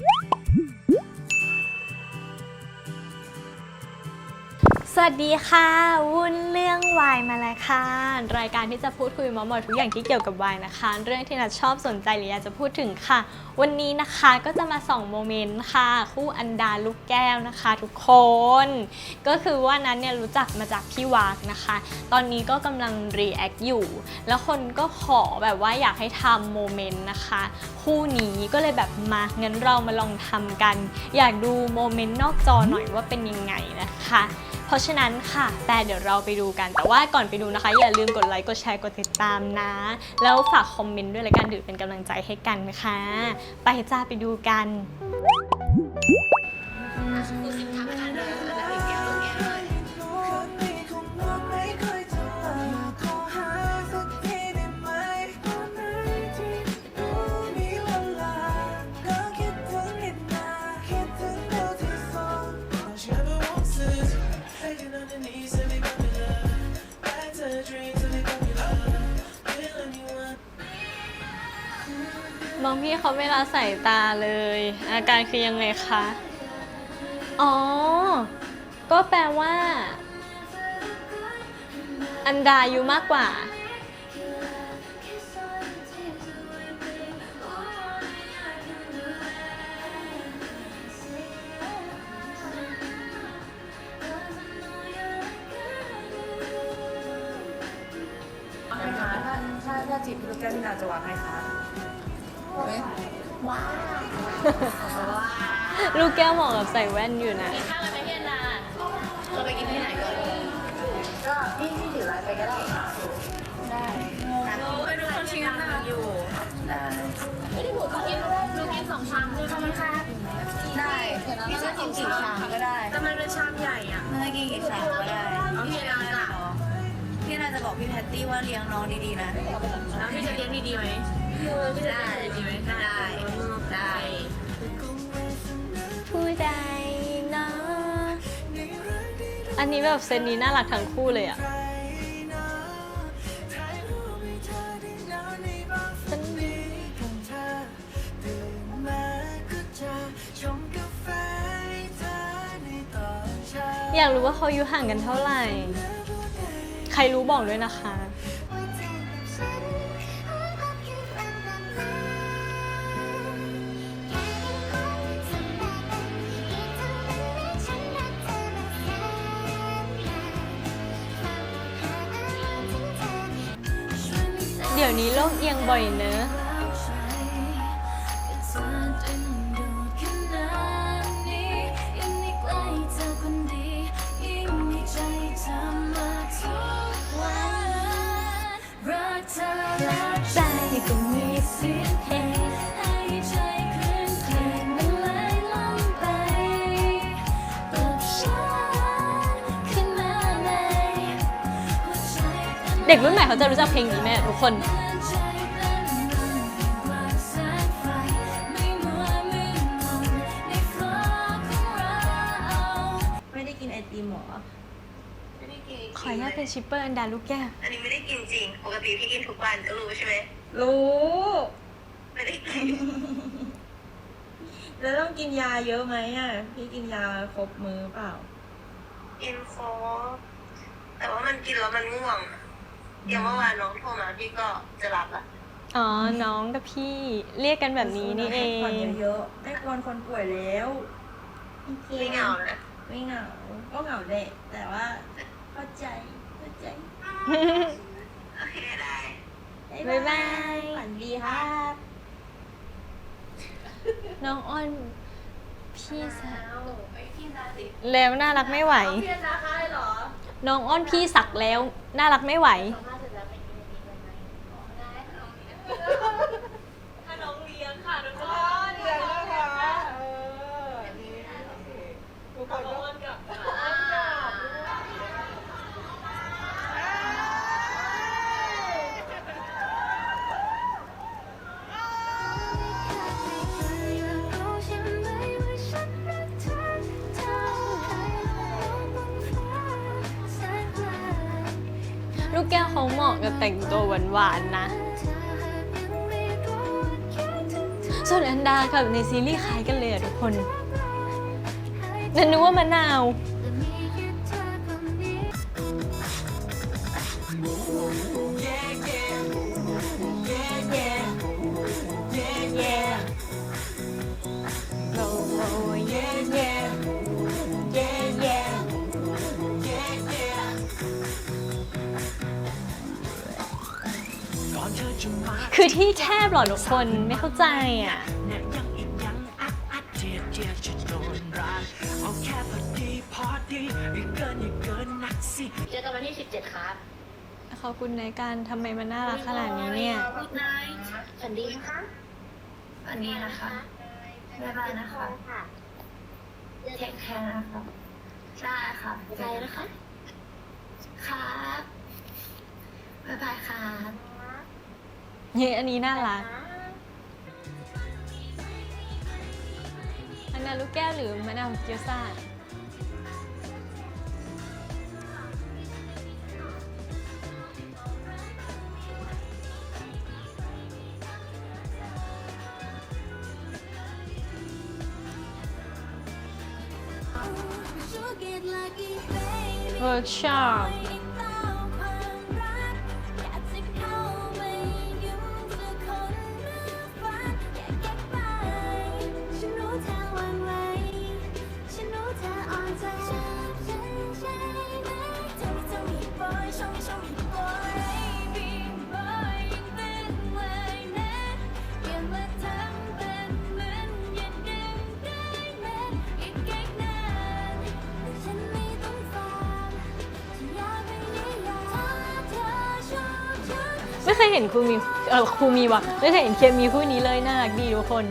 Woo! วัสดีค่ะ วุ่นเรื่องวายมาแล้วค่ะ รายการที่จะพูดคุยมาหมดทุกอย่างที่เกี่ยวกับวายนะคะ เรื่องที่นัดชอบสนใจหรืออยากจะพูดถึงค่ะ วันนี้นะคะก็จะมาส่องโมเมนต์ค่ะ คู่อันดาลูกแก้วนะคะ ทุกคน ก็คือว่านั้นเนี่ยรู้จักมาจากพี่วากนะคะ ตอนนี้ก็กำลังรีแอคอยู่ แล้วคนก็ขอแบบว่าอยากให้ทำโมเมนต์นะคะ คู่นี้ก็เลยแบบมางั้นเรามาลองทำกัน อยากดูโมเมนต์นอกจอหน่อยว่าเป็นยังไงนะคะ เพราะฉะนั้นค่ะ แต่เดี๋ยวเราไปดูกัน แต่ว่าก่อนไปดูนะคะ อย่าลืมกดไลค์ กดแชร์ กดติดตามนะ แล้วฝากคอมเมนต์ด้วยละกันถือเป็นกำลังใจให้กันนะคะ ไปจ้าไปดูกันมองพี่ เขาเวลาใส่ตาเลย อาการคือยังไงคะ อ๋อ ก็แปลว่า อันดาอายุมากกว่า นะคะถ้าถ้าถ้าจีบพี่ลูกแก้วพี่นาจะวางให้คะ ลูกแก้วเหมาะกับใส่แว่นอยู่นะเราไปกินที่ไหนก่อนก็พี่พี่ถือไลน์ไปก็ได้ ได้โอ้ยทุกคนชิมน่ารักอยู่ได้ไม่ได้ผูกกินลูกกินสองชามด้วยค่ะมันค่ะได้พี่จะกินกี่ชามก็ได้ แต่มันเป็นชามใหญ่อะไม่กินกี่ชามก็ได้เอาพี่นาจะพี่นาจะบอกพี่แพตตี้ว่าเลี้ยงน้องดีๆนะแล้วพี่จะเลี้ยงดีๆไหม ได้ดีไหมได้ ได้ผู้ใดเนาะอันนี้แบบเซนนี้น่ารักทั้งคู่เลยอะอยากรู้ว่าเขาอายุห่างกันเท่าไหร่ ใครรู้บอกด้วยนะคะ บ่อยเนอะใจก็มีเสียงเพลงให้ใจคลื่นเพลงมันไหลล่องไปปลุกฉันขึ้นมาในหัวใจ เด็กรุ่นใหม่เขาจะรู้จักเพลงนี้ไหมทุกคน กินไอติมหรอไม่ได้กินขออนุญาตเป็นชิปเปอร์อันดาลูกแก้วอันนี้ไม่ได้กินจริง ปกติพี่กินทุกวันก็รู้ใช่ไหมรู้ ไม่ได้กิน แล้วต้องกินยาเยอะไหมอะ พี่กินยาครบมื้อเปล่า กินโฟแต่ว่ามันกินแล้วมันง่วงอะอย่างเมื่อวานน้องโทรมาพี่ก็จะหลับละอ๋อ น้องกับพี่เรียกกันแบบนี้นี่เอให้ผ่อนงเยอะๆไม่ควรคนป่วยแล้วไม่เหงานะ ไม่เหงา ก็เหงาแหละแต่ว่าเข้าใจเข้าใจโอเคได้บ๊ายบายฝันดีครับน้องอ้อนพี่สะไอพี่นาติแล้วน่ารักไม่ไหวพี่นาคายเหรอ น้องอ้อนพี่สักแล้ว น่ารักไม่ไหวถ้า แก้วเขาเหมาะกับแต่งตัวหวานๆนะ ส่วนอันดากับในซีรีส์คล้ายกันเลยอะทุกคนนันนึกว่ามะนาว แคบเหรอทุกคนไม่เข้าใจอะเจอกันวันที่ 17 ครับขอบคุณในการทำไมมันน่ารักขนาดนี้เนี่ยพูดนายฝันดีนะคะฝันดีนะคะบ๊ายบายนะคะเทคแคร์นะคะได้ค่ะใจนะคะ ครับบ๊ายบายครับ เย้อันนี้น่ารัก อันนั้นลูกแก้วหรือมะนาวเกี๊ยวซ่าเไม่เคยเห็นครูมีเออครูมีว่ะไม่เคยเห็นเคมีคู่นี้เลยน่ารักดีทุกคน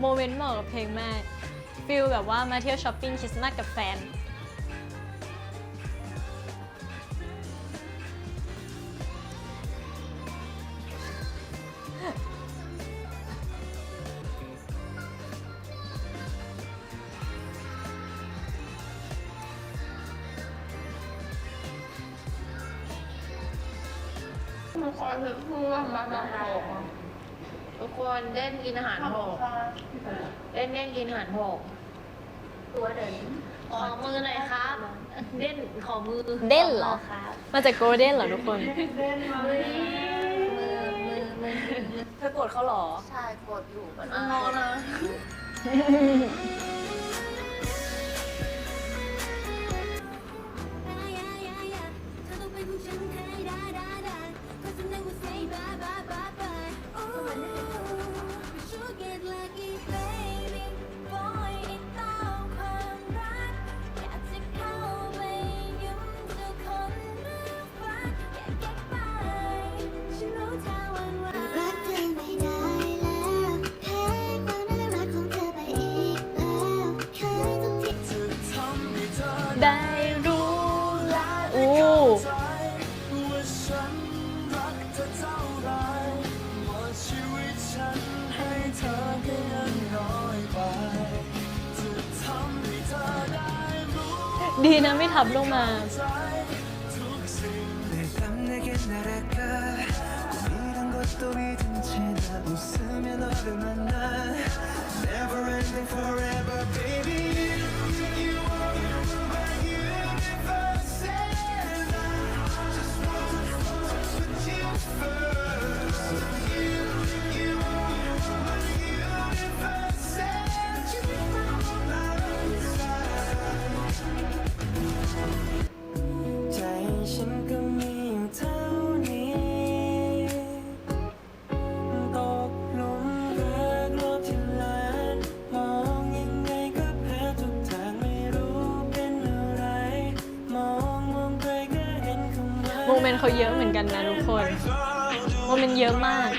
โมเมนต์เหมาะกับเพลงมากฟิลแบบว่ามาเที่ยวช้อปปิ้งคริสต์มาสกับแฟน ทุกคนคือพูดว่ามามาหกทุกคนเล่นกินอาหารหกเล่นเล่นกินอาหารหกตัวเดินขอมือหน่อยครับเล่นขอมือเด่นเหรอครับมาจากโกลเด้นเหรอทุกคนมือมือมือมือเธอกดเขาเหรอ ใช่กดอยู่มันงอนะ ดีนะไม่ทับลงมา Never ending forever, baby. เมนต์เขาเยอะเหมือนกันนะทุกคน โมเมนต์เยอะมาก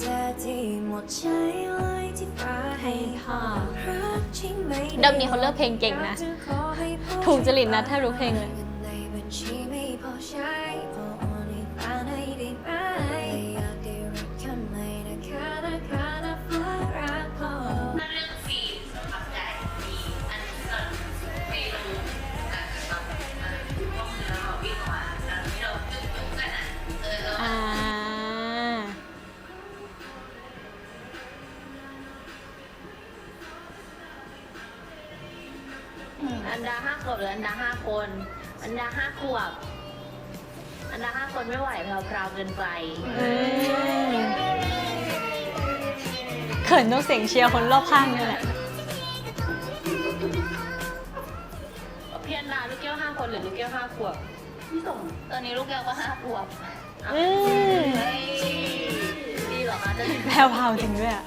เธอที่หมดใจเลยที่ฟ้าให้รักจริงไหมดิมนี้เขาเลือกเพลงเก่งนะ ถูกจริตนะถ้ารู้เพลงเลย ห้าขวบหรืออันดาห้าคน อันดาห้าขวบ อันดาห้าคนไม่ไหวแพรวๆเกินไปอืมเขินต้องเสียงเชียร์คนรอบข้างนี่แหละพี่อันดาลูกแก้วห้าคนหรือลูกแก้วห้าขวบพี่ส่งตอนนี้ลูกแก้วก็ห้าขวบอืม เฮ้ยดีเหรอคะจะ แพรวพราวจริงด้วยอะ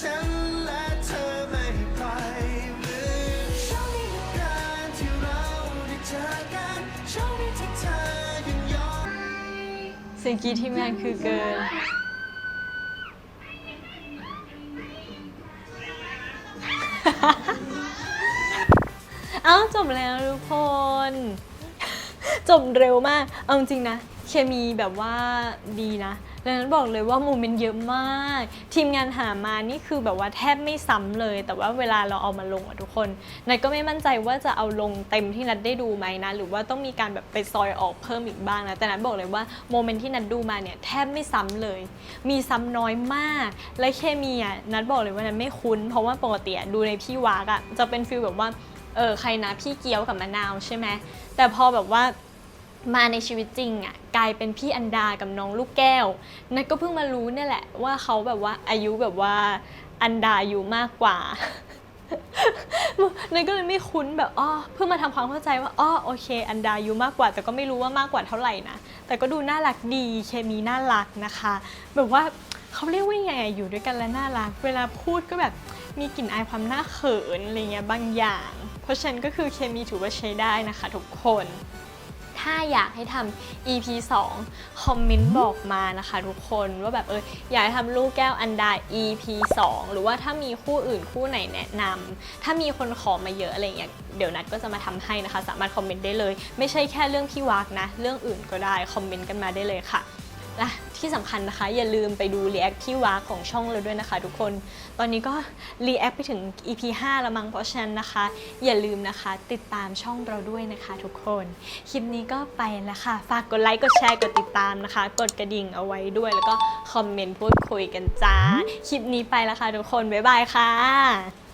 ฉันและเธอไม่ไปลืมโชคดีเหลือเกินที่เราได้เจอกันโชคดีที่เธอยังยอม เสียงกรีดที่แมนคือเกิน เอ้าจบแล้วทุกคน จบเร็วมาก เอาจริงๆนะ เคมีแบบว่าดีนะดังนั้นบอกเลยว่าโมเมนต์เยอะมาก ทีมงานหามานี่คือแบบว่าแทบไม่ซ้ำเลย แต่ว่าเวลาเราเอามาลงอะทุกคนนัดก็ไม่มั่นใจว่าจะเอาลงเต็มที่นัดได้ดูไหมนะ หรือว่าต้องมีการแบบไปซอยออกเพิ่มอีกบ้างนะ แต่นัดบอกเลยว่าโมเมนต์ที่นัดดูมาเนี่ยแทบไม่ซ้ำเลย มีซ้ำน้อยมาก และเคมีอะนัดบอกเลยว่านัดไม่คุ้น เพราะว่าปกติดูในพี่วากอะจะเป็นฟิลแบบว่าเออใครนะพี่เกี๊ยวกับมะนาวใช่ไหมแต่พอแบบว่า มาในชีวิตจริงอะกลายเป็นพี่อันดากับน้องลูกแก้ว นัดก็เพิ่งมารู้เนี่ยแหละว่าเขาแบบว่าอายุแบบว่าอันดาอายุมากกว่า นันก็เลยไม่คุ้นแบบอ้อเพิ่งมาทำความเข้าใจว่าอ้อโอเค อันดาอายุมากกว่า แต่ก็ไม่รู้ว่ามากกว่าเท่าไหร่นะแต่ก็ดูน่ารักดีเคมีน่ารักนะคะ แบบว่าเขาเรียกว่ายังไงอะอยู่ด้วยกันแล้วน่ารัก เวลาพูดก็แบบมีกลิ่นอายความน่าเขินอะไรเงี้ยบางอย่าง เพราะฉะนั้นก็คือเคมีถือว่าใช้ได้นะคะ ทุกคน ถ้าอยากให้ทำ EP 2 คอมเมนต์บอกมานะคะทุกคนว่าแบบเอออยากให้ทำลูกแก้วอันดา EP 2 หรือว่าถ้ามีคู่อื่นคู่ไหนแนะนำถ้ามีคนขอมาเยอะอะไรเงี้ยเดี๋ยวนัดก็จะมาทำให้นะคะ สามารถคอมเมนต์ได้เลย ไม่ใช่แค่เรื่องพี่วักนะ เรื่องอื่นก็ได้คอมเมนต์กันมาได้เลยค่ะ และที่สำคัญนะคะ อย่าลืมไปดูรีแอคที่วาของช่องเราด้วยนะคะ ทุกคน ตอนนี้ก็รีแอคไปถึง EP 5แล้วมั้งเพราะฉะนั้นนะคะ อย่าลืมนะคะ ติดตามช่องเราด้วยนะคะทุกคน คลิปนี้ก็ไปแล้วค่ะ ฝากกดไลค์กดแชร์กดติดตามนะคะ กดกระดิ่งเอาไว้ด้วย แล้วก็คอมเมนต์พูดคุยกันจ้า คลิปนี้ไปแล้วค่ะทุกคน บ๊ายบายค่ะ